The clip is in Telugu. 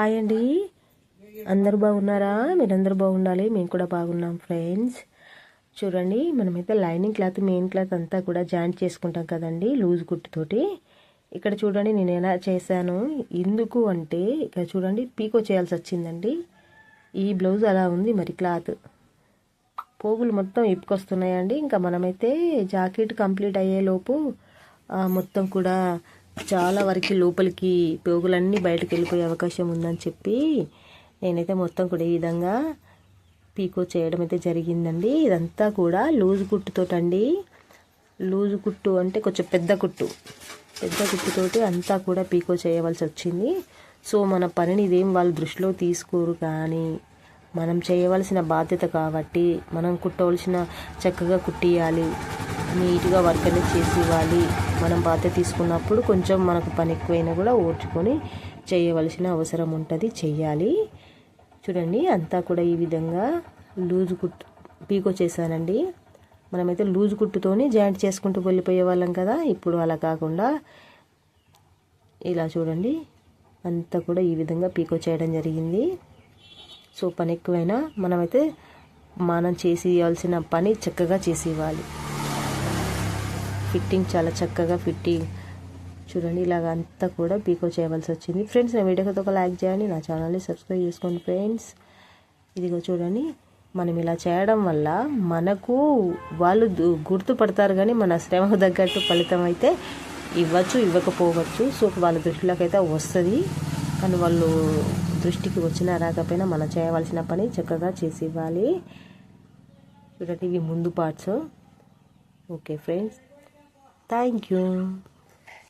హాయ్ అండి అందరూ బాగున్నారా? మీరందరూ బాగుండాలి. మేము కూడా బాగున్నాం ఫ్రెండ్స్. చూడండి మనమైతే లైనింగ్ క్లాత్ మెయిన్ క్లాత్ అంతా కూడా జాయింట్ చేసుకుంటాం కదండి లూజ్ కుట్టుతోటి. ఇక్కడ చూడండి నేను ఎలా చేశాను? ఎందుకు అంటే ఇక్కడ చూడండి పీకో చేయాల్సి వచ్చిందండి. ఈ బ్లౌజ్ అలా ఉంది మరి క్లాత్. పోగులు మొత్తం ఇప్పుకొస్తున్నాయండి. ఇంకా మనమైతే జాకెట్ కంప్లీట్ అయ్యేలోపు మొత్తం కూడా చాలా వరకు లోపలికి పోగులన్నీ బయటకు వెళ్ళిపోయే అవకాశం ఉందని చెప్పి నేనైతే మొత్తం కూడా ఈ విధంగా పీకో చేయడం అయితే జరిగిందండి. ఇదంతా కూడా లూజు కుట్టుతోటండి లూజు కుట్టు అంటే కొంచెం పెద్ద కుట్టు. పెద్ద కుట్టుతోటి అంతా కూడా పీకో చేయవలసి వచ్చింది. సో మన పనిని ఇదేం వాళ్ళు దృష్టిలో తీసుకోరు కానీ మనం చేయవలసిన బాధ్యత కాబట్టి మనం కుట్టవలసిన చక్కగా కుట్టియాలి. నీట్గా వర్క్ అనేది చేసి ఇవ్వాలి. మనం బాధ్యత తీసుకున్నప్పుడు కొంచెం మనకు పని ఎక్కువైనా కూడా ఓడ్చుకొని చేయవలసిన అవసరం ఉంటుంది. చెయ్యాలి. చూడండి అంతా కూడా ఈ విధంగా లూజ్ కుట్టు పీకో చేశానండి. మనమైతే లూజ్ కుట్టుతోని జాయింట్ చేసుకుంటూ వెళ్ళిపోయే వాళ్ళం కదా. ఇప్పుడు అలా కాకుండా ఇలా చూడండి అంతా కూడా ఈ విధంగా పీకో చేయడం జరిగింది. సో పని ఎక్కువైనా మనమైతే మనం చేసి ఇవ్వాల్సిన పని చక్కగా చేసి ఇవ్వాలి. ఫిట్టింగ్ చాలా చక్కగా ఫిట్టింగ్. చూడండి ఇలాగ అంతా కూడా పీకో చేయవలసి వచ్చింది. ఫ్రెండ్స్ నా వీడియోకి ఒక లైక్ చేయండి నా ఛానల్ని సబ్స్క్రైబ్ చేసుకోండి ఫ్రెండ్స్ ఇదిగో చూడండి మనం ఇలా చేయడం వల్ల మనకు వాళ్ళు గుర్తుపడతారు కానీ మన శ్రమకు తగ్గట్టు ఫలితం అయితే ఇవ్వచ్చు ఇవ్వకపోవచ్చు. సో వాళ్ళ దృష్టిలోకి అయితే వస్తుంది. కానీ వాళ్ళు దృష్టికి వచ్చినా రాకపోయినా మనం చేయవలసిన పని చక్కగా చేసి ఇవ్వాలి. చూడండి ఇవి ముందు parts okay friends Thank you.